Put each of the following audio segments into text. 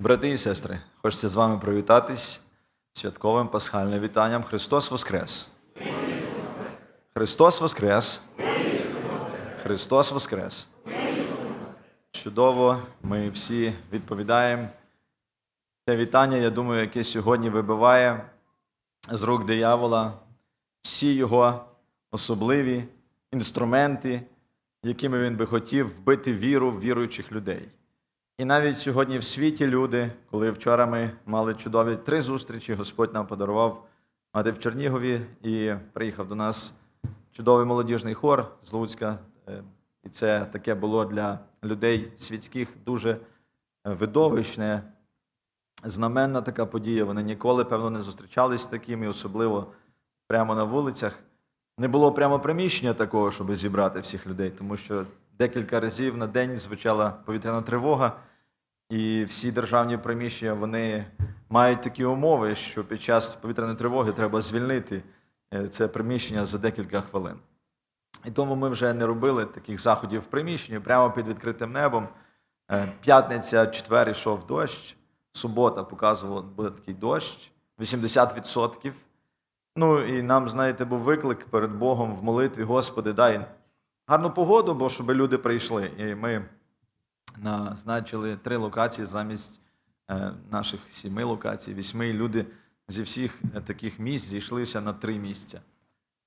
Брати і сестри, хочеться з вами привітатись святковим пасхальним вітанням. Христос Воскрес! Христос Воскрес! Христос Воскрес! Чудово, ми всі відповідаємо. Те вітання, я думаю, яке сьогодні вибиває з рук диявола всі його особливі інструменти, якими він би хотів вбити віру в віруючих людей. І навіть сьогодні в світі люди, коли вчора ми мали чудові три зустрічі, Господь нам подарував мати в Чернігові і приїхав до нас чудовий молодіжний хор з Луцька. Е, І це таке було для людей світських дуже е, видовищне, знаменна така подія. Вони ніколи, певно, не зустрічались з такими, особливо прямо на вулицях. Не було прямо приміщення такого, щоб зібрати всіх людей, тому що декілька разів на день звучала повітряна тривога, і всі державні приміщення вони мають такі умови, що під час повітряної тривоги треба звільнити е, це приміщення за декілька хвилин. І тому ми вже не робили таких заходів в приміщенні прямо під відкритим небом. Е, П'ятниця, четвер йшов дощ, субота показувала, буде такий дощ, 80%. Ну і нам, знаєте, був виклик перед Богом в молитві, Господи, дай гарну погоду, бо щоб люди прийшли. І ми назначили три локації замість е, наших сіми локацій, вісьми. Люди зі всіх е, таких місць зійшлися на три місця.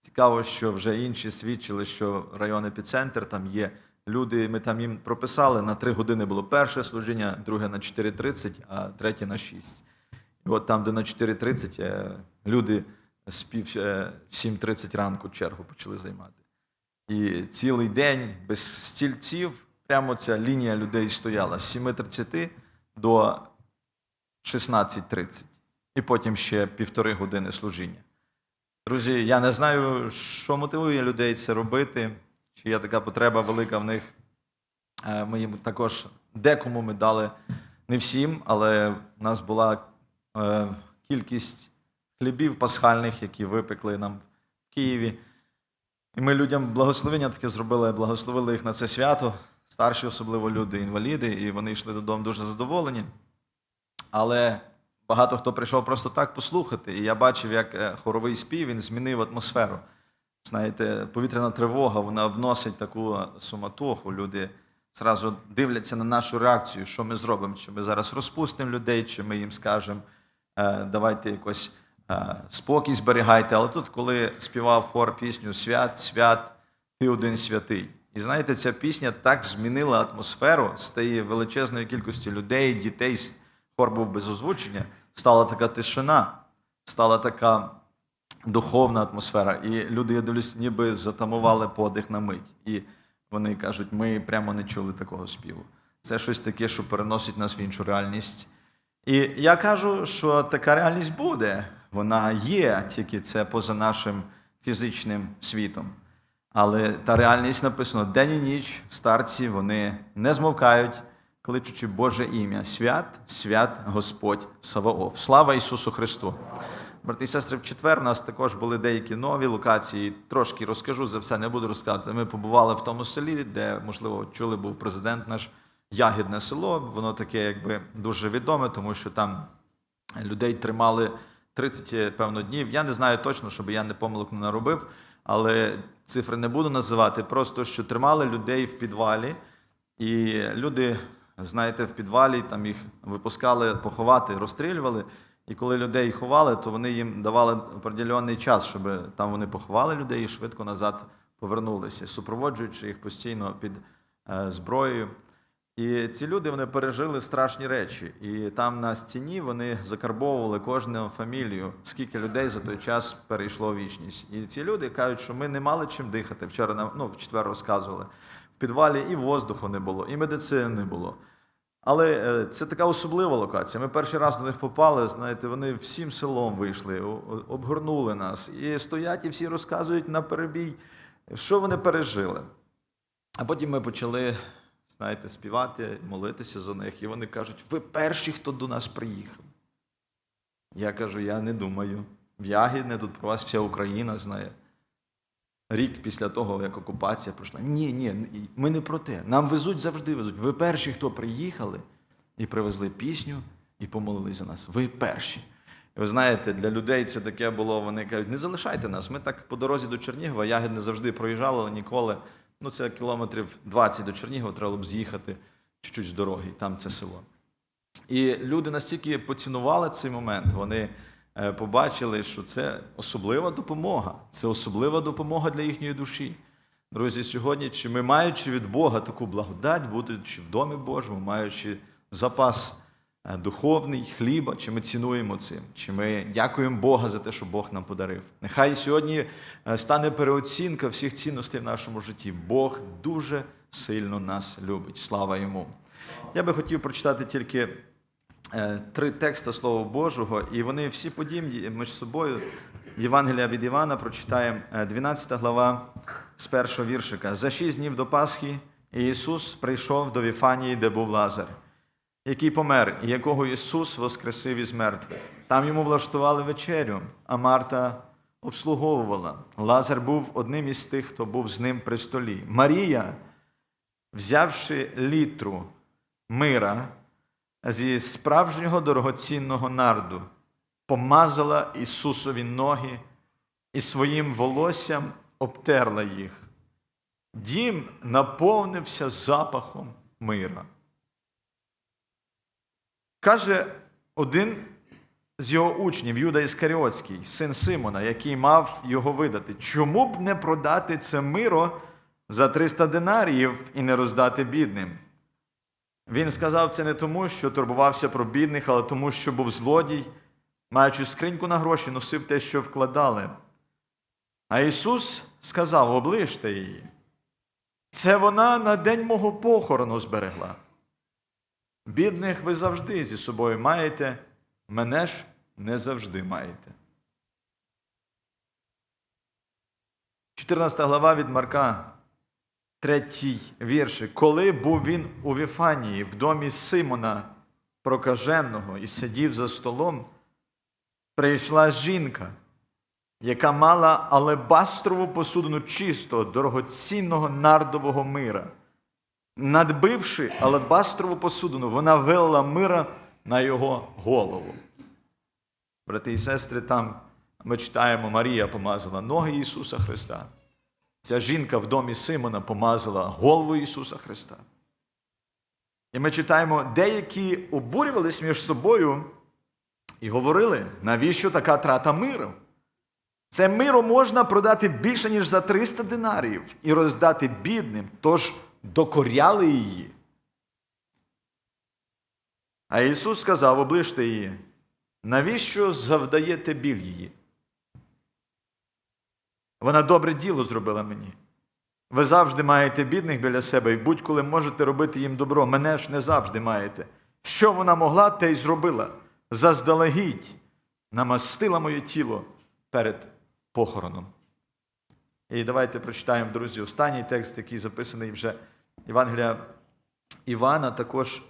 Цікаво, що вже інші свідчили, що район епіцентр там є. Люди, ми там їм прописали, на три години було перше служіння, друге на 4.30, а третє на 6. І от там, де на 4.30, е, люди з пів в 7.30 ранку чергу почали займати. І цілий день без стільців, прямо ця лінія людей стояла з 7.30 до 16.30. І потім ще півтори години служіння. Друзі, я не знаю, що мотивує людей це робити, чи є така потреба велика в них. Е, Ми їм також декому ми дали, не всім, але в нас була е, кількість хлібів пасхальних, які випекли нам в Києві. І ми людям благословення таке зробили, благословили їх на це свято, старші, особливо люди, інваліди, і вони йшли додому дуже задоволені. Але багато хто прийшов просто так послухати. І я бачив, як е, хоровий спів він змінив атмосферу. Знаєте, повітряна тривога вона вносить таку суматоху. Люди зразу дивляться на нашу реакцію, що ми зробимо. Чи ми зараз розпустимо людей, чи ми їм скажемо, е, давайте якось е, спокій зберігайте. Але тут, коли співав хор пісню Свят, свят, ти один святий. І знаєте, ця пісня так змінила атмосферу з тієї величезної кількості людей, дітей. Хор був без озвучення, стала така тишина, стала така духовна атмосфера. І люди, я дивлюсь, ніби затамували подих на мить. І вони кажуть, ми прямо не чули такого співу. Це щось таке, що переносить нас в іншу реальність. І я кажу, що така реальність буде. Вона є, тільки це поза нашим фізичним світом. Але та реальність написано: день і ніч старці вони не змовкають, кличучи Боже ім'я. Свят, свят Господь Саваоф. Слава Ісусу Христу! Брати і сестри, в четвер у нас також були деякі нові локації. Tрошки розкажу за все, не буду розказувати. Ми побували в тому селі, де, можливо, чули, був президент наш Ягідне село. Воно таке, якби дуже відоме, тому що там людей тримали 30, певно, днів. Я не знаю точно, щоб я не помилок не наробив, але цифри не буду називати. Просто що тримали людей в підвалі, і люди, знаєте, в підвалі там їх випускали поховати, розстрілювали. І коли людей ховали, то вони їм давали определенний час, щоб там вони поховали людей і швидко назад повернулися, супроводжуючи їх постійно під е, зброєю. І ці люди вони пережили страшні речі. І там на стіні вони закарбовували кожну фамілію, скільки людей за той час перейшло в вічність. І ці люди кажуть, що ми не мали чим дихати. Вчора нам ну, в четвер розказували. В підвалі і воздуху не було, і медицини не було. Але е, це така особлива локація. Ми перший раз до них попали. Знаєте, вони всім селом вийшли, обгорнули нас. І стоять і всі розказують на перебій, що вони пережили. А потім ми почали, знаєте, співати, молитися за них. І вони кажуть: ви перші, хто до нас приїхав. Я кажу, я не думаю. В Ягідне тут про вас вся Україна знає. Рік після того, як окупація пройшла. Ні, ні, ми не про те. Нам везуть завжди везуть. Ви перші, хто приїхали і привезли пісню і помолились за нас. Ви перші. І ви знаєте, для людей це таке було. Вони кажуть, не залишайте нас. Ми так по дорозі до Чернігова, ягід не завжди проїжджали, але ніколи. Ну, це кілометрів 20 до Чернігова, треба було б з'їхати чуть-чуть з дороги, і там це село. І люди настільки поцінували цей момент, вони е, побачили, що це особлива допомога. Це особлива допомога для їхньої душі. Друзі, сьогодні, чи ми маючи від Бога таку благодать, будучи в домі Божому, маючи запас духовний хліба, чи ми цінуємо цим, чи ми дякуємо Бога за те, що Бог нам подарив. Нехай сьогодні е, стане переоцінка всіх цінностей в нашому житті. Бог дуже сильно нас любить. Слава йому! Я би хотів прочитати тільки е, три текста Слова Божого, і вони всі подібні між собою. Євангелія від Івана прочитаємо е, 12 глава з першого віршика. За шість днів до Пасхи Ісус прийшов до Віфанії, де був Лазар, який помер, і якого Ісус воскресив із мертвих. Там йому влаштували вечерю, а Марта обслуговувала. Лазар був одним із тих, хто був з ним при столі. Марія, взявши літру мира зі справжнього дорогоцінного нарду, помазала Ісусові ноги і своїм волоссям обтерла їх. Дім наповнився запахом мира. Каже один з його учнів, Юда Іскаріотський, син Симона, який мав його видати. Чому б не продати це миро за 300 динаріїв і не роздати бідним? Він сказав це не тому, що турбувався про бідних, але тому, що був злодій, маючи скриньку на гроші, носив те, що вкладали. А Ісус сказав: оближте її. Це вона на день мого похорону зберегла. Бідних ви завжди зі собою маєте, мене ж не завжди маєте. 14 глава від Марка, третій віршик. Коли був він у Віфанії, в домі Симона прокаженого, і сидів за столом, прийшла жінка, яка мала алебастрову посудину чистого, дорогоцінного нардового мира. Надбивши алебастрову посудину, вона вилила мира на його голову. Брати і сестри, там ми читаємо, Марія помазала ноги Ісуса Христа. Ця жінка в домі Симона помазала голову Ісуса Христа. І ми читаємо, деякі обурювались між собою і говорили, навіщо така трата миру? Це миро можна продати більше, ніж за 300 динарів і роздати бідним, тож докоряли її. А Ісус сказав, оближте її, навіщо завдаєте біль її? Вона добре діло зробила мені. Ви завжди маєте бідних біля себе і будь-коли можете робити їм добро. Мене ж не завжди маєте. Що вона могла, те й зробила. Заздалегідь намастила моє тіло перед похороном. І давайте прочитаємо, друзі, останній текст, який записаний вже Євангелія Івана, також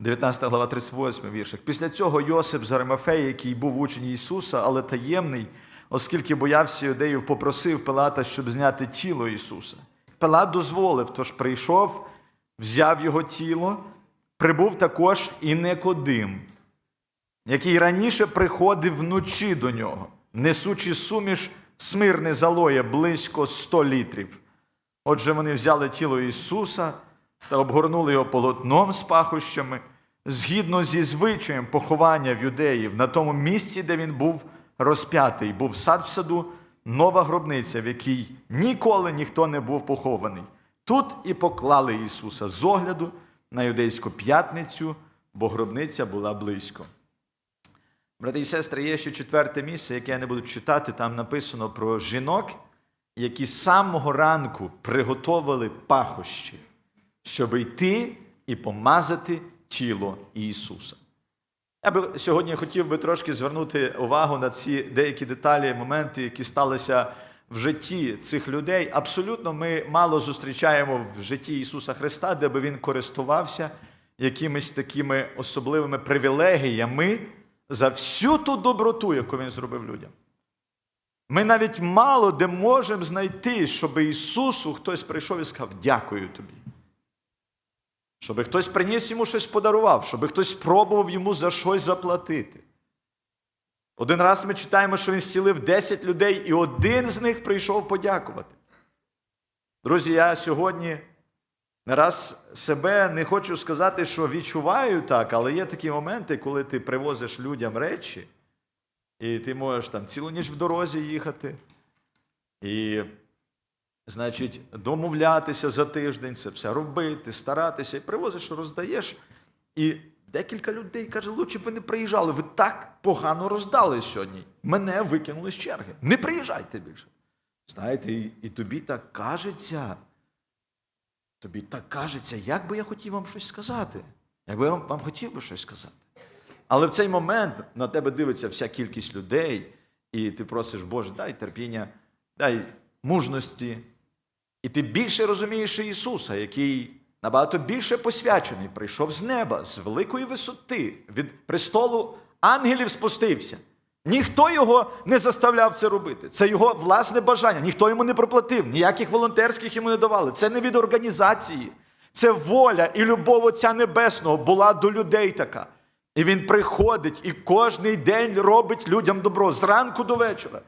19 глава 38 віршик. Після цього Йосип з Аримафеї, який був учень Ісуса, але таємний, оскільки боявся юдеїв, попросив Пилата, щоб зняти тіло Ісуса. Пилат дозволив, тож прийшов, взяв його тіло, прибув також і Никодим, який раніше приходив вночі до нього, несучи суміш смирне залоє близько 100 літрів. Отже, вони взяли тіло Ісуса та обгорнули його полотном з пахощами, згідно зі звичаєм поховання в юдеїв, на тому місці, де він був розп'ятий, був сад в саду, нова гробниця, в якій ніколи ніхто не був похований. Тут і поклали Ісуса з огляду на юдейську п'ятницю, бо гробниця була близько. Брати і сестри, є ще четверте місце, яке я не буду читати. Там написано про жінок, які з самого ранку приготовили пахощі, щоб йти і помазати тіло Ісуса. Я би сьогодні хотів би трошки звернути увагу на ці деякі деталі, моменти, які сталися в житті цих людей. Абсолютно ми мало зустрічаємо в житті Ісуса Христа, де би Він користувався якимись такими особливими привілегіями за всю ту доброту, яку Він зробив людям. Ми навіть мало де можемо знайти, щоб Ісусу хтось прийшов і сказав, дякую тобі. Що щоб хтось приніс йому щось подарував, щоб хтось спробував йому за щось заплатити. Один раз ми читаємо, що він зцілив 10 людей, і один з них прийшов подякувати. Друзі, я сьогодні не раз себе не хочу сказати, що відчуваю так, але є такі моменти, коли ти привозиш людям речі, і ти можеш там цілу ніч в дорозі їхати, і, значить, домовлятися за тиждень, це все робити, старатися, і привозиш, роздаєш. І декілька людей каже, лучше б ви не приїжджали, ви так погано роздали сьогодні. Мене викинули з черги. Не приїжджайте більше. Знаєте, і, і тобі так кажеться. Тобі так кажеться, як би я хотів вам щось сказати. Якби я вам, вам хотів би щось сказати. Але в цей момент на тебе дивиться вся кількість людей, і ти просиш, Боже, дай терпіння, дай мужності. І ти більше розумієш Ісуса, який набагато більше посвячений, прийшов з неба, з великої висоти, від престолу ангелів спустився. Ніхто його не заставляв це робити. Це його власне бажання. Ніхто йому не проплатив, ніяких волонтерських йому не давали. Це не від організації. Це воля і любов Отця Небесного була до людей така. І він приходить і кожний день робить людям добро зранку до вечора.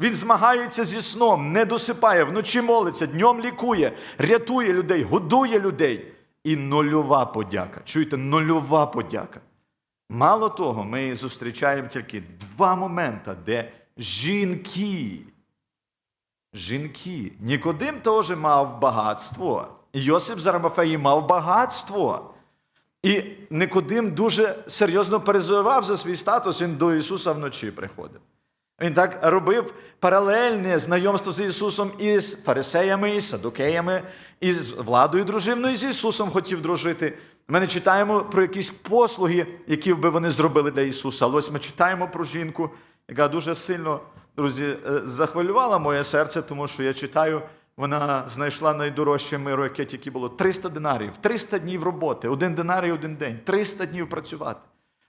Він змагається зі сном, не досипає, вночі молиться, днем лікує, рятує людей, годує людей. І нульова подяка. Чуєте, нульова подяка. Мало того, ми зустрічаємо тільки два моменти, де жінки. Жінки. Нікодим теж мав багатство. Йосип Зарамафеї мав багатство. І Никодим дуже серйозно переживав за свій статус, він до Ісуса вночі приходив. Він так робив паралельне знайомство з Ісусом із фарисеями, із садукеями, із владою дружинною, з Ісусом хотів дружити. Ми не читаємо про якісь послуги, які би вони зробили для Ісуса. Але ось ми читаємо про жінку, яка дуже сильно, друзі, е, захвилювала моє серце, тому що я читаю, вона знайшла найдорожче миру, яке тільки було 300 динарів, 300 днів роботи, один динарій, один день, 300 днів працювати.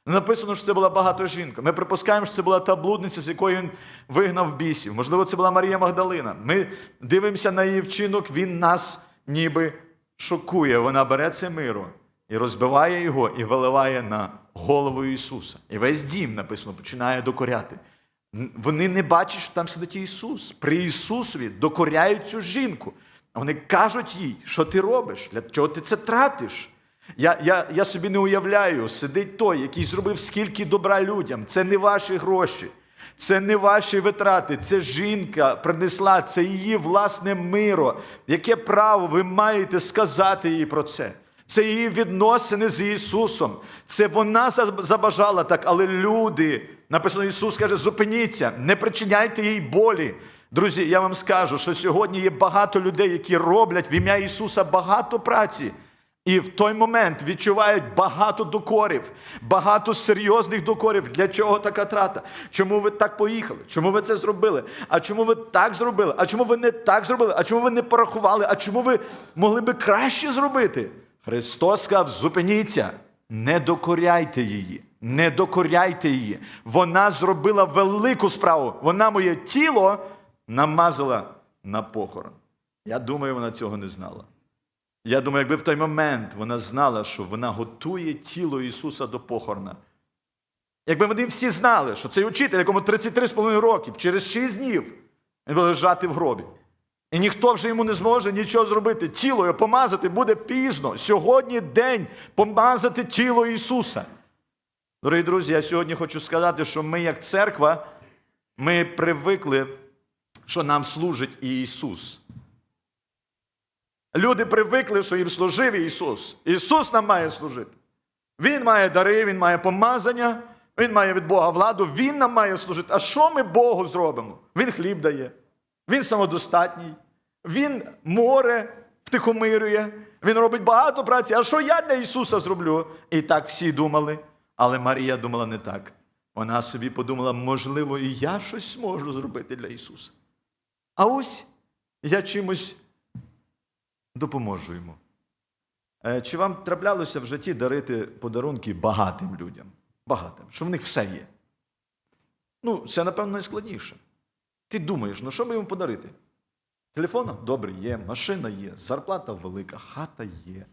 Написано, що це була багато жінка. Ми припускаємо, що це була та блудниця, з якої він вигнав бісів. Можливо, це була Марія Магдалина. Ми дивимося на її вчинок, він нас ніби шокує. Вона бере це миро і розбиває його, і виливає на голову Ісуса. І весь дім, написано, починає докоряти. Вони не бачать, що там сидить Ісус. При Ісусові докоряють цю жінку. Вони кажуть їй, що ти робиш, для чого ти це тратиш. Я, я, я собі не уявляю, сидить той, який зробив скільки добра людям. Це не ваші гроші, це не ваші витрати. Це жінка принесла, це її власне миро. Яке право ви маєте сказати їй про це? Це її відносини з Ісусом. Це вона забажала так, але люди, написано Ісус каже, зупиніться, не причиняйте їй болі. Друзі, я вам скажу, що сьогодні є багато людей, які роблять в ім'я Ісуса багато праці. І в той момент відчувають багато докорів, багато серйозних докорів. Для чого така трата? Чому ви так поїхали? Чому ви це зробили? А чому ви так зробили? А чому ви не так зробили? А чому ви не порахували? А чому ви могли би краще зробити? Христос сказав: зупиніться, не докоряйте її, не докоряйте її. Вона зробила велику справу. Вона моє тіло намазала на похорон. Я думаю, вона цього не знала. Я думаю, якби в той момент вона знала, що вона готує тіло Ісуса до похорона. Якби вони всі знали, що цей учитель, якому 33,5 років, через 6 днів він буде лежати в гробі. І ніхто вже йому не зможе нічого зробити. Тіло його помазати буде пізно. Сьогодні день помазати тіло Ісуса. Дорогі друзі, я сьогодні хочу сказати, що ми, як церква, ми привикли, що нам служить і Ісус. Люди привикли, що їм служив Ісус. Ісус нам має служити. Він має дари, Він має помазання, Він має від Бога владу, Він нам має служити. А що ми Богу зробимо? Він хліб дає, Він самодостатній, Він море втихомирює, Він робить багато праці. А що я для Ісуса зроблю? І так всі думали. Але Марія думала не так. Вона собі подумала, можливо, і я щось зможу зробити для Ісуса. А ось я чимось допоможу йому. Е, Чи вам траплялося в житті дарити подарунки багатим людям? Багатим, що в них все є. Ну, це, напевно, найскладніше. Ти думаєш, ну що би йому подарити? Телефон добре є, машина є, зарплата велика, хата є.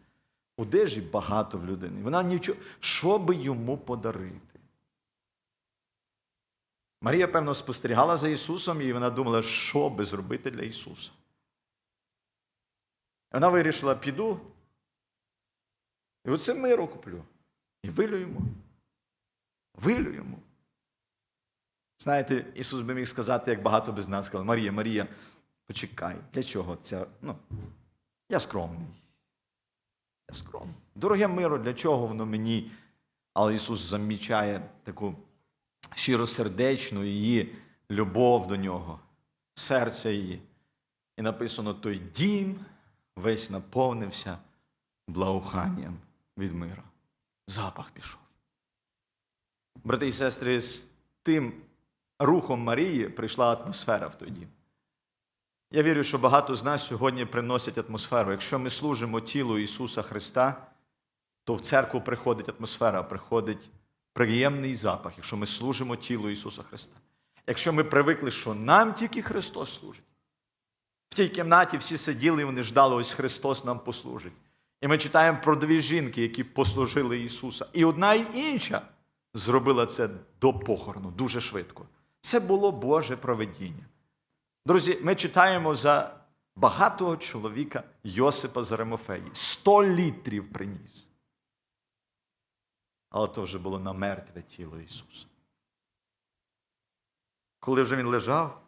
Одежі багато в людини. Вона нічого. Що би йому подарити? Марія, певно, спостерігала за Ісусом, і вона думала, що би зробити для Ісуса. Вона вирішила, піду. І оце миру куплю. І вилю йому. Вилю йому. Знаєте, Ісус би міг сказати, як багато без нас сказали, Марія, Марія, почекай, для чого ця? Ну, я скромний. Я скромний. Дороге миро, для чого воно мені? Але Ісус замічає таку щиросердечну її любов до нього, серця її. І написано: той дім весь наповнився благоуханням від мира. Запах пішов. Брати і сестри, з тим рухом Марії прийшла атмосфера в той дім. Я вірю, що багато з нас сьогодні приносять атмосферу. Якщо ми служимо тілу Ісуса Христа, то в церкву приходить атмосфера, приходить приємний запах, якщо ми служимо тілу Ісуса Христа. Якщо ми привикли, що нам тільки Христос служить. В тій кімнаті всі сиділи і вони ждали, ось Христос нам послужить. І ми читаємо про дві жінки, які послужили Ісуса. І одна і інша зробила це до похорону дуже швидко. Це було Боже проведіння. Друзі, ми читаємо за багатого чоловіка Йосипа з Аримофеї. 100 літрів приніс. Але то вже було на мертве тіло Ісуса. Коли вже він лежав,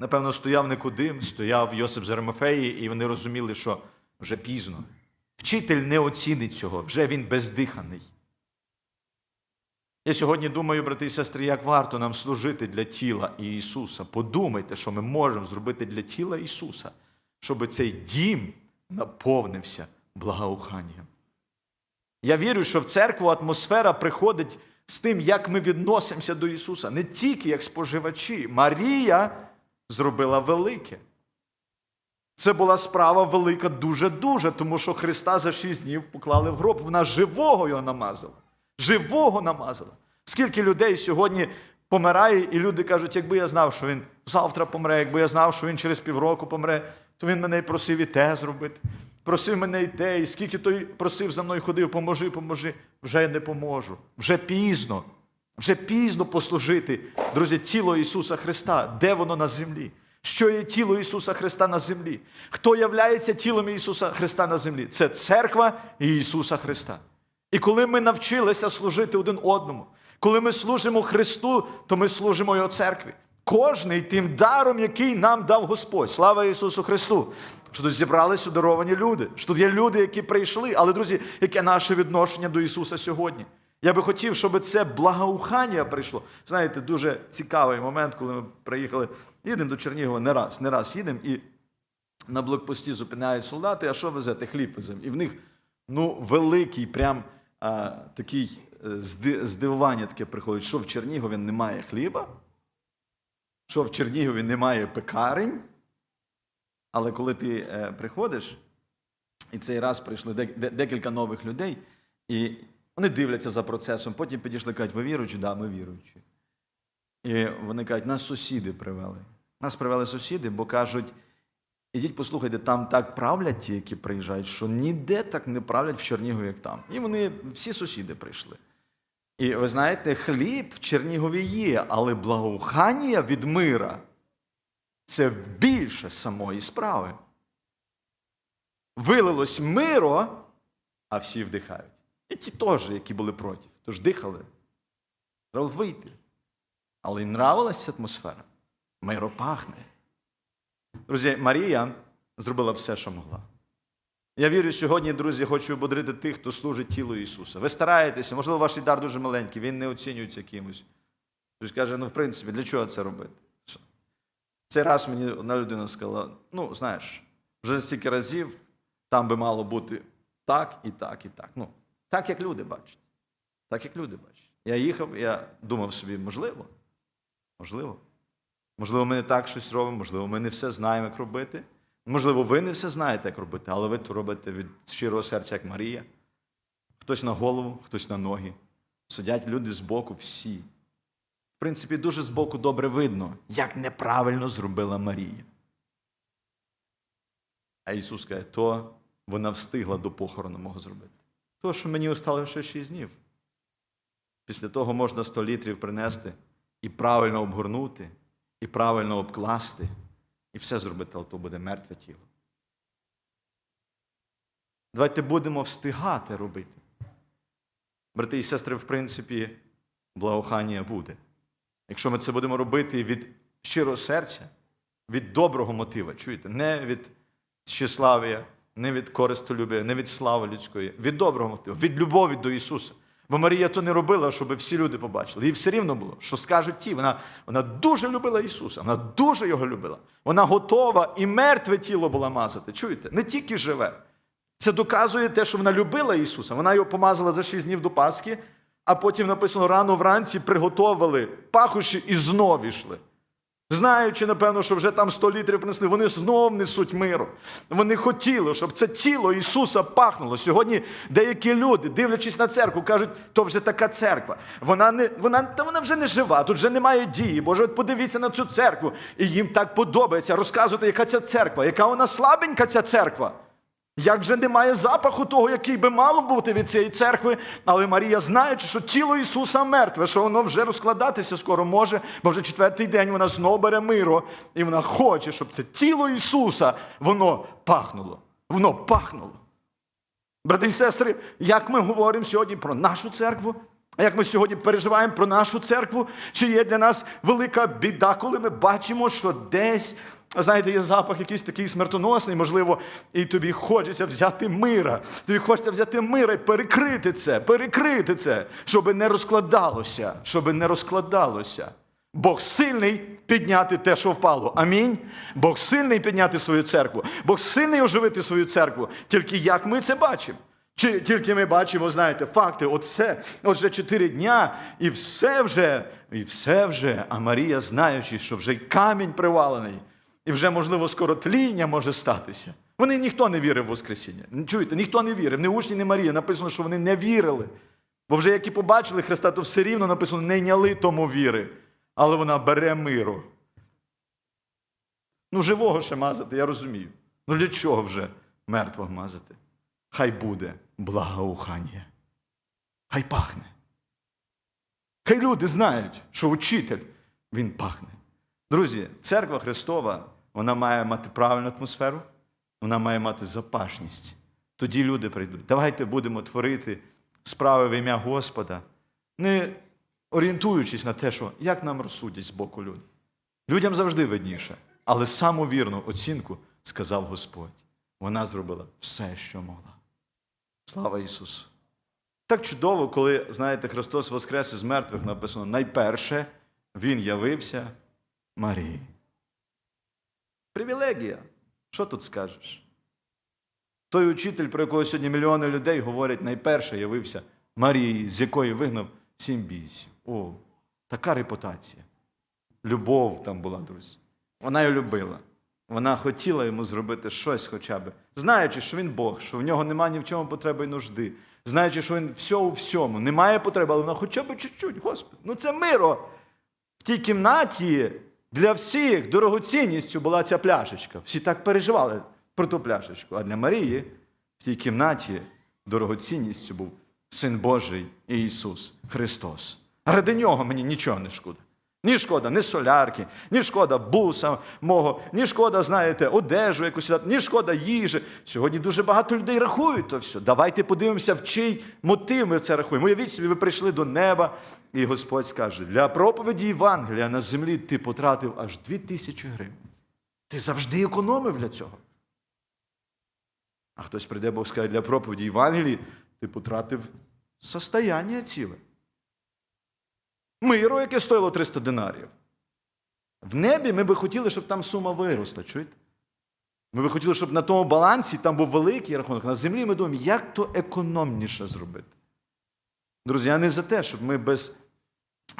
напевно, стояв Никодим, стояв Йосип з Аримофеї, і вони розуміли, що вже пізно. Вчитель не оцінить цього, вже він бездиханий. Я сьогодні думаю, брати і сестри, як варто нам служити для тіла Ісуса. Подумайте, що ми можемо зробити для тіла Ісуса, щоб цей дім наповнився благоуханням. Я вірю, що в церкву атмосфера приходить з тим, як ми відносимося до Ісуса, не тільки як споживачі. Марія зробила велике. Це була справа велика дуже-дуже, тому що Христа за шість днів поклали в гроб. Вона живого його намазала. Живого намазала. Скільки людей сьогодні помирає, і люди кажуть, якби я знав, що він завтра помре, якби я знав, що він через півроку помре, то він мене й просив і те зробити. Просив мене і те, і скільки той просив за мною ходив, поможи, поможи. Вже не поможу. Вже пізно. Вже пізно послужити, друзі, тіло Ісуса Христа. Де воно на землі? Що є тіло Ісуса Христа на землі? Хто являється тілом Ісуса Христа на землі? Це церква Ісуса Христа. І коли ми навчилися служити один одному, коли ми служимо Христу, то ми служимо Його церкві. Кожний тим даром, який нам дав Господь. Слава Ісусу Христу! Що тут зібрались ударовані люди, що тут є люди, які прийшли. Але, друзі, яке наше відношення до Ісуса сьогодні? Я би хотів, щоб це благоухання прийшло. Знаєте, дуже цікавий момент, коли ми приїхали, їдемо до Чернігова не раз, не раз їдемо, і на блокпості зупиняють солдати, а що везете? Хліб веземо. І в них ну, великий, прям а, такий здивування таке приходить, що в Чернігові немає хліба, що в Чернігові немає пекарень. Але коли ти е, приходиш, і цей раз прийшли декілька нових людей, і вони дивляться за процесом, потім підійшли кажуть, ви віруючі? Да, ми віруючі. І вони кажуть, нас сусіди привели. Нас привели сусіди, бо кажуть, ідіть послухайте, там так правлять ті, які приїжджають, що ніде так не правлять в Чернігові, як там. І вони всі сусіди прийшли. І ви знаєте, хліб в Чернігові є, але благоухання від мира це більше самої справи. Вилилось миро, а всі вдихають. І ті теж, які були проти, тож дихали. Треба вийти. Але їм нравилася атмосфера. Миро пахне. Друзі, Марія зробила все, що могла. Я вірю, сьогодні, друзі, хочу ободрити тих, хто служить тілу Ісуса. Ви стараєтеся, можливо, ваш дар дуже маленький, він не оцінюється кимось. Хтось каже, ну, в принципі, для чого це робити? Цей раз мені одна людина сказала: ну, знаєш, вже стільки разів там би мало бути так і так, і так. Ну, так, як люди бачать. Так, як люди бачать. Я їхав, я думав собі, можливо, можливо. Можливо, ми не так щось робимо, можливо, ми не все знаємо, як робити. Можливо, ви не все знаєте, як робити, але ви то робите від щирого серця, як Марія. Хтось на голову, хтось на ноги. Сидять люди збоку всі. В принципі, дуже збоку добре видно, як неправильно зробила Марія. А Ісус каже, то вона встигла до похорону мого зробити. То, що мені осталося ще 6 днів. Після того можна 100 літрів принести і правильно обгорнути, і правильно обкласти, і все зробити, але то буде мертве тіло. Давайте будемо встигати робити. Брати і сестри, в принципі, благохання буде. Якщо ми це будемо робити від щирого серця, від доброго мотива, чуєте, не від щеславія, не від користолюбія, не від слави людської, від доброго мотиву, від любові до Ісуса. Бо Марія то не робила, щоб всі люди побачили. Їй все рівно було, що скажуть ті. Вона, вона дуже любила Ісуса, вона дуже його любила. Вона готова і мертве тіло була мазати. Чуєте? Не тільки живе. Це доказує те, що вона любила Ісуса. Вона його помазала за шість днів до Пасхи, а потім написано рано вранці приготовили пахощі і знов ішли. Знаючи, напевно, що вже там 100 літрів принесли, вони знов несуть миру. Вони хотіли, щоб це тіло Ісуса пахнуло. Сьогодні деякі люди, дивлячись на церкву, кажуть, то вже така церква. Вона не вона, та вона вже не жива, тут вже немає дії. Боже, от подивіться на цю церкву. І їм так подобається розказувати, яка ця церква, яка вона слабенька, ця церква. Як вже немає запаху того, який би мало бути від цієї церкви, але Марія, знаючи, що тіло Ісуса мертве, що воно вже розкладатися скоро може, бо вже четвертий день вона знову бере миро, і вона хоче, щоб це тіло Ісуса воно пахнуло. Воно пахнуло. Брати і сестри, як ми говоримо сьогодні про нашу церкву, як ми сьогодні переживаємо про нашу церкву, чи є для нас велика біда, коли ми бачимо, що десь, знаєте, є запах якийсь такий смертоносний, можливо, і тобі хочеться взяти мира. Тобі хочеться взяти мира і перекрити це, перекрити це, щоб не розкладалося, щоб не розкладалося. Бог сильний підняти те, що впало. Амінь. Бог сильний підняти свою церкву. Бог сильний оживити свою церкву. Тільки як ми це бачимо? Чи тільки ми бачимо, знаєте, факти, от все, от вже чотири дня, і все вже, і все вже. А Марія, знаючи, що вже й камінь привалений, і вже, можливо, скоро тління може статися. Вони ніхто не вірив в Воскресіння. Чуєте, ніхто не вірив. Не учні, не Марія. Написано, що вони не вірили. Бо вже як і побачили Христа, то все рівно написано, не йняли тому віри. Але вона бере миру. Ну, живого ще мазати, я розумію. Ну для чого вже мертвого мазати? Хай буде благоухання. Хай пахне. Хай люди знають, що учитель він пахне. Друзі, церква Христова, вона має мати правильну атмосферу, вона має мати запашність. Тоді люди прийдуть. Давайте будемо творити справи в ім'я Господа, не орієнтуючись на те, що як нам розсудять з боку люди. Людям завжди видніше, але саму вірну оцінку сказав Господь. Вона зробила все, що могла. Слава Ісусу! Так чудово, коли, знаєте, Христос Воскрес із мертвих написано, найперше Він явився Марії. Привілегія. Що тут скажеш? Той учитель, про якого сьогодні мільйони людей говорять, найперше явився Марії, з якої вигнав сім бійців. О, така репутація. Любов там була, друзі. Вона його любила. Вона хотіла йому зробити щось хоча б, знаючи, що він Бог, що в нього немає ні в чому потреби і нужди, знаючи, що він все у всьому, немає потреби, але вона хоча б чуть-чуть, Господи. Ну це миро. В тій кімнаті для всіх дорогоцінністю була ця пляшечка. Всі так переживали про ту пляшечку. А для Марії в тій кімнаті дорогоцінністю був Син Божий і Ісус Христос. Ради нього мені нічого не шкода. Ні шкода, ні солярки, ні шкода буса мого, ні шкода, знаєте, одежу якусь, ні шкода їжі. Сьогодні дуже багато людей рахують то все. Давайте подивимося, в чий мотив ми це рахуємо. Уявіть собі, ви прийшли до неба, і Господь скаже: для проповіді Євангелія на землі ти потратив аж дві тисячі гривень. Ти завжди економив для цього. А хтось прийде, Бог скаже, для проповіді Євангелії ти потратив состояння ціле. Миру, яке стоїло 300 динарів. В небі ми би хотіли, щоб там сума виросла, чуєте? Ми би хотіли, щоб на тому балансі там був великий рахунок. На землі ми думаємо, як то економніше зробити. Друзі, я не за те, щоб ми без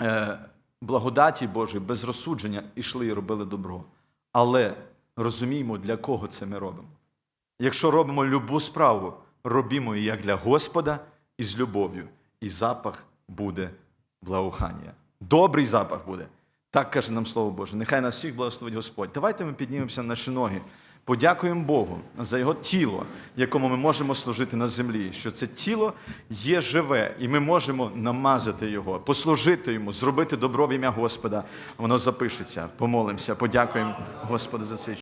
е, благодаті Божої, без розсудження йшли і робили добро. Але розуміємо, для кого це ми робимо. Якщо робимо любу справу, робімо її як для Господа і з любов'ю. І запах буде благоухання. Добрий запах буде. Так каже нам Слово Боже. Нехай нас всіх благословить Господь. Давайте ми піднімемося на наші ноги. Подякуємо Богу за його тіло, якому ми можемо служити на землі. Що це тіло є живе, і ми можемо намазати його, послужити йому, зробити добро в ім'я Господа. Воно запишеться. Помолимося, подякуємо Господу за цей.